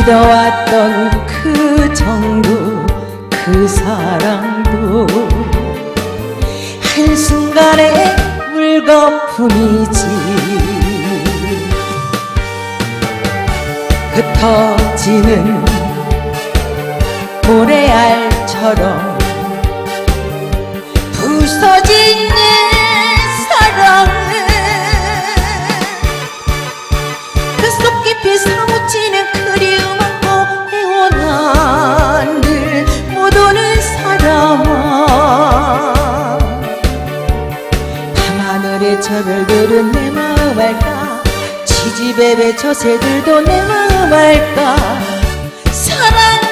믿어왔던 그 정도 그 사랑도 한순간에 물거품이지. 흩어지는 모래알처럼 부서진 밤하늘의 저 별들은 내 마음 알까? 지지배배 저 새들도 내 마음 알까? 사랑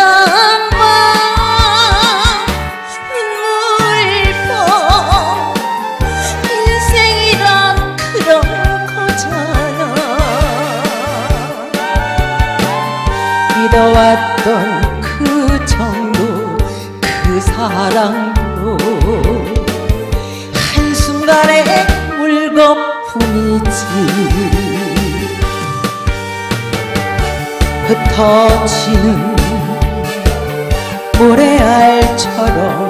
사랑만 눈물로 인생이란 그런 거잖아 믿어왔던 그 정도 그 사랑도 한순간에 물거품이지. 흩어지는 모래알처럼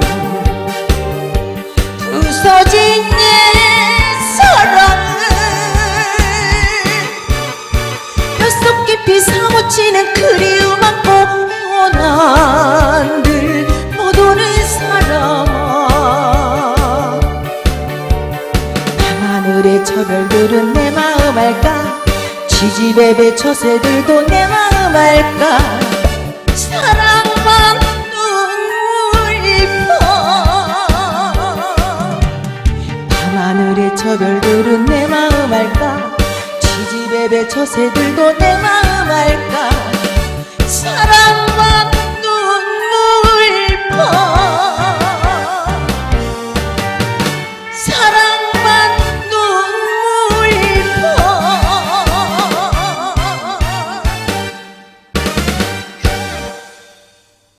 부서진 내 사랑은 뼛속 깊이 사무치는 그리움 안고 애원한 늘못 오는 사람아. 밤하늘의 저 별들은 내 마음 알까? 지지배배 저 새들도 내 마음 알까? 사랑 저 별들은 내 마음 알까? 지지배배 저 새들도 내 마음